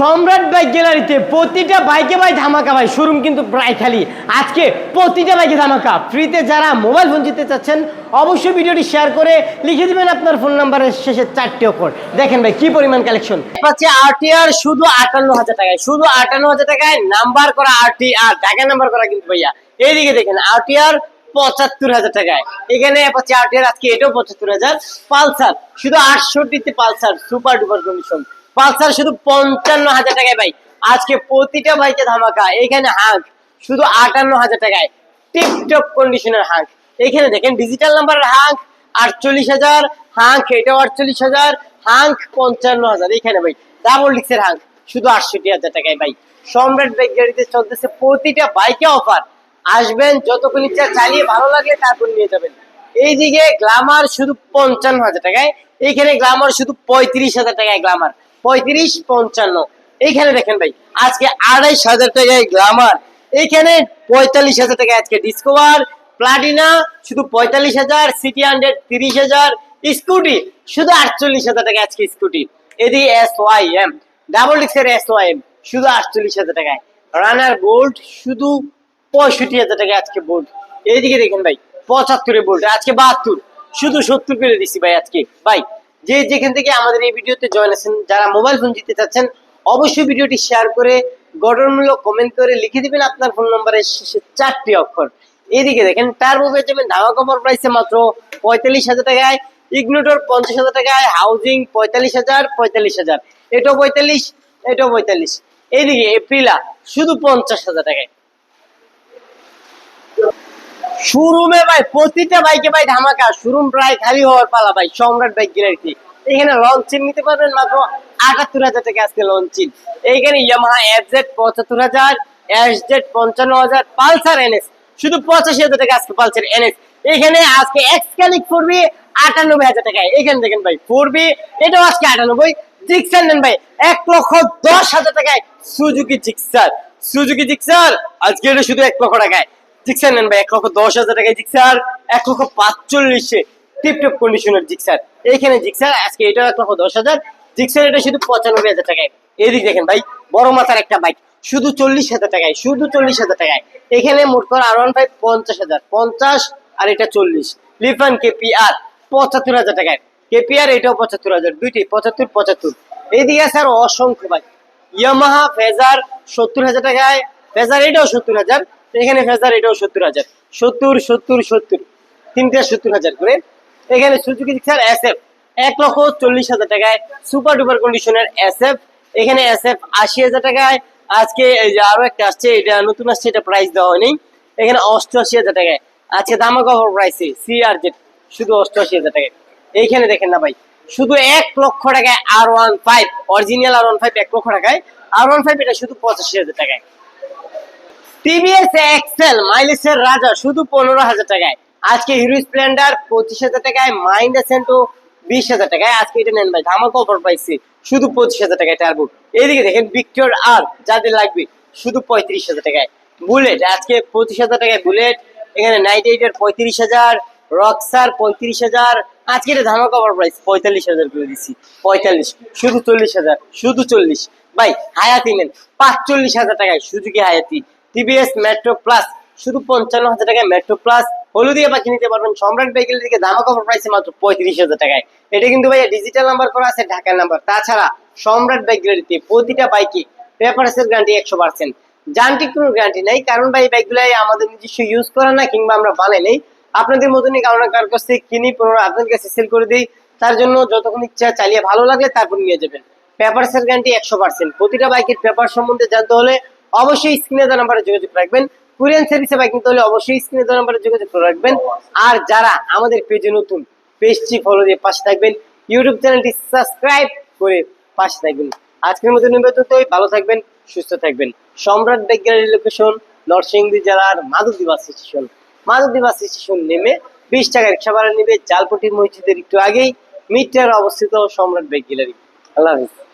সম্রাট বাইক গ্যালারিতে প্রতিটা বাইকে ভাই ধামাকা ভাই শোরুম কিন্তু প্রায় খালি। আজকে প্রতিটা বাইকে ধামাকা। ফ্রিতে যারা মোবাইল ফোন জিততে চাচ্ছেন, অবশ্যই ভিডিওটি শেয়ার করে লিখে দিবেন আপনার ফোন নাম্বারের শেষে চারটি অক্ষর। দেখেন ভাই, কি পরিমাণ কালেকশন আরটিআর শুধু আটান্ন হাজার টাকায়, শুধু আটান্ন হাজার টাকায় নাম্বার করা আরটিআর ঢাকা নাম্বার করা কিন্তু ভাইয়া। এইদিকে দেখেন আরটিআর পঁচাত্তর হাজার টাকায়। এখানে আরটিআর আজকে এটাও পঁচাত্তর হাজার। পালসার, শুধু আটষট্টিতে Pulsar super duper condition Pulsar শুধু পঞ্চান্ন হাজার টাকায় ভাই। আজকে প্রতিটা বাইকে ধামাকা, এখানে হাঁক শুধু আটান্ন হাজার টাকায়। টিপটপ কন্ডিশনের হাঁক এখানে দেখেন ডিজিটাল নাম্বারের হাঁক আটচল্লিশ হাজার হাঁক এটাও আটচল্লিশ হাজার হাঁক পঞ্চান্ন হাজার। এখানে ভাই ডাবল ডিক্সের হাঁক শুধু আটষট্টি হাজার টাকায় ভাই। সম্রাট বাইক গাড়িতে চলতেছে প্রতিটা বাইকে অফার আসবেন যতক্ষণ ইচ্ছা, চালিয়ে ভালো লাগলে তারপর নিয়ে যাবেন। এইদিকে গ্লামার শুধু পঞ্চান্ন হাজার টাকায়, এখানে গ্লামার শুধু পঁয়ত্রিশ হাজার টাকায় গ্লামার পঁয়ত্রিশ পঞ্চান্ন। এইখানে দেখেন ভাই, আজকে আড়াইশ হাজার টাকায় গ্লামার এইখানে পঁয়তাল্লিশ হাজার টাকায় আজকে ডিসকভার প্লাটিনা শুধু পঁয়তাল্লিশ হাজার সিটি হান্ড্রেড তিরিশ হাজার। স্কুটি শুধু আটচল্লিশ হাজার টাকা আজকে স্কুটি এদিকে এস ওয়াই এম ডাবল ডিক্সের এস ওয়াই এম শুধু আটচল্লিশ হাজার টাকায়। রানার বোল্ট শুধু পঁয়ষট্টি হাজার টাকা আজকে বোল্ট এইদিকে দেখেন ভাই পঁচাত্তরে বোল্ট আজকে বাহাত্তর। শুধু সত্তর করে দিছি ভাই আজকে। ভাই যে যেখান থেকে আমাদের এই ভিডিওতে জয়েন আছেন, যারা মোবাইল ফোন জিততে চাচ্ছেন, অবশ্যই ভিডিওটি শেয়ার করে গঠনমূলক কমেন্ট করে লিখে দিবেন। আপনার ফোন নম্বরের শেষে চারটি অক্ষর। এদিকে দেখেন টার্বো পেয়ে যাবেন কভার প্রাইসে মাত্র পঁয়তাল্লিশ হাজার টাকায়। ইগনোটর পঞ্চাশ হাজার টাকায় হাউজিং পঁয়তাল্লিশ হাজার পঁয়তাল্লিশ হাজার। এটাও পঁয়তাল্লিশ এটাও পঁয়তাল্লিশ। এইদিকে এপ্রিলা শুধু পঞ্চাশ হাজার টাকায়। শোরুমে ভাই, প্রতিটা বাইকে ভাই ধামাকা। শোরুম প্রায় খালি হওয়ার পালা ভাই, সম্রাট বাইক গ্যালারিতে এখানে লঞ্চিন নিতে পারবেন মাত্র আটাত্তর হাজার টাকা আজকে লঞ্চিন এইখানে ইয়ামাহা এফ জেড পঁচাত্তর হাজার এস জেড পঞ্চান্ন হাজার পালসার এনএস শুধু পঁচাশি হাজার টাকা আজকে পালসার এনএস এখানে আজকে এক্সকালিক ফোর আটানব্বই হাজার টাকায় এখানে দেখেন ভাই ফোর বি এটাও আজকে আটানব্বই। জিক্সার নেন ভাই, এক লক্ষ দশ হাজার টাকায় সুজুকি জিক্সার সুজুকি জিক্সার আজকে এটা শুধু এক লক্ষ টাকায়। জিক্সার নেন ভাই, এক লক্ষ দশ হাজার টাকায় জিক্সার, এক লক্ষ পাঁচচল্লিশে টিপটপ কন্ডিশনের জিক্সার। এইখানে জিক্সার, আজকে এটাও এক লক্ষ দশ হাজার, জিক্সার এটা শুধু পঁচানব্বই হাজার টাকায়। এদিক দেখেন ভাই, বড় মাথার একটা বাইক শুধু চল্লিশ হাজার টাকায়, শুধু চল্লিশ হাজার টাকায়। এখানে মোট কর আর ওয়ান ফাইভ পঞ্চাশ হাজার, পঞ্চাশ আর এটা চল্লিশ। লিফান কেপিআর পঁচাত্তর হাজার টাকায়। কেপিআর এটাও পঁচাত্তর হাজার দুইটি পঁচাত্তর পঁচাত্তর। এইদিকে আছে আর অসংখ্য বাইক ইয়ামাহা ফেজার সত্তর হাজার টাকায় ফেজার এটাও সত্তর হাজার এখানে ফেজার এটাও সত্তর হাজার। সত্তর সত্তর সত্তর। তিনটা সত্তর হাজার করে। এখানে সুজুকি জিক্সার এস এফ এক লক্ষ চল্লিশ হাজার টাকায় সুপার ডুপার কন্ডিশনের এস এফ এখানে এস এফ আশি হাজার টাকায়। আজকে আরও একটা আসছে, এটা নতুন আসছে, এটা প্রাইস দেওয়া হয়নি। এখানে অষ্টআশি হাজার টাকায়। আজকে দামা কভার প্রাইসে সিআর জেড শুধু অষ্টআশি হাজার টাকায়। এইখানে দেখেন না ভাই, শুধু এক লক্ষ টাকায় R one five original R one five এক লক্ষ টাকায়। আর ওয়ান ফাইভ এটা শুধু পঁচাশি হাজার টাকায়। টিভিএস এক্সেল মাইলেজের রাজা, শুধু পনেরো হাজার টাকায়। আজকে হিরো স্প্লেন্ডার পঁচিশ হাজার টাকায় মাইন্ডা সেন্টো বিশ হাজার টাকায়। আজকে এটা নেন ভাই, ধামাকা অফার পাইছে, শুধু পঁচিশ হাজার টাকায় টার্বো এইদিকে দেখেন ভিক্টর আর যাদের লাগবে, শুধু পঁয়ত্রিশ হাজার টাকায়। বুলেট আজকে পঁচিশ হাজার টাকায় বুলেট এখানে নাইট এইটের পঁয়ত্রিশ হাজার রক্সার পঁয়ত্রিশ হাজার, আজকে এটা ধামাকা অফার প্রাইস পঁয়তাল্লিশ হাজার করে দিচ্ছি পঁয়তাল্লিশ, শুধু চল্লিশ হাজার, শুধু চল্লিশ। ভাই, হায়াতি নেন, পাঁচচল্লিশ হাজার টাকায় সুজুকি হায়াতি? টিভিএস মেট্রো প্লাস শুধু পঞ্চান্ন হাজার টাকায় মেট্রো প্লাস হলুদিয়া পাখি নিতে পারবেন। সম্রাট বাইকের দিকে দামা কভার প্রাইসে মাত্র পঁয়ত্রিশ হাজার টাকায়। এটা কিন্তু ভাইয়া ডিজিটাল নাম্বার করা আছে, ঢাকার নাম্বার তাছাড়া সম্রাট বাইক প্রতিটা বাইকে পেপারসের গ্যারান্টি একশো পার্সেন্ট যান্ত্রিক কোনো গ্যারান্টি নেই, কারণ ভাই এই বাইকগুলাই আমাদের নিজস্ব ইউজ করা না কিংবা আমরা বানাই নেই। আপনাদের মতনই কারণ কার কাছ থেকে কিনি পুনরায় আপনাদের কাছে সেল করে দিই। তার জন্য যতক্ষণ ইচ্ছা চালিয়ে ভালো লাগলে তারপর নিয়ে যাবেন। পেপারসের গ্যারান্টি একশো পার্সেন্ট প্রতিটা বাইকের পেপার সম্বন্ধে জানতে হলে অবশ্যই স্ক্রিনে দেওয়া নাম্বারে যোগাযোগ রাখবেন। কুরিয়ান সার্ভিসে বাইক নিতে হলে অবশ্যই স্ক্রিনে দেওয়া নাম্বারে যোগাযোগ করে রাখবেন। আর যারা আমাদের পেজে নতুন পেজটি ফলো দিয়ে পাশে থাকবেন ইউটিউব চ্যানেলটি সাবস্ক্রাইব করে পাশে থাকবেন। আজকের মতো নিবেদনই ভালো থাকবেন সুস্থ থাকবেন। সম্রাট বাইক গ্যালারি লোকেশন নরসিংদী জেলার Madhabdi bus station Madhabdi bus station নেমে বিশ টাকা রিক্সা ভাড়া নেবে জালপটি মসজিদের একটু আগেই মিটার অবস্থিত সম্রাট বাইক গ্যালারি আল্লাহ হাফিজ।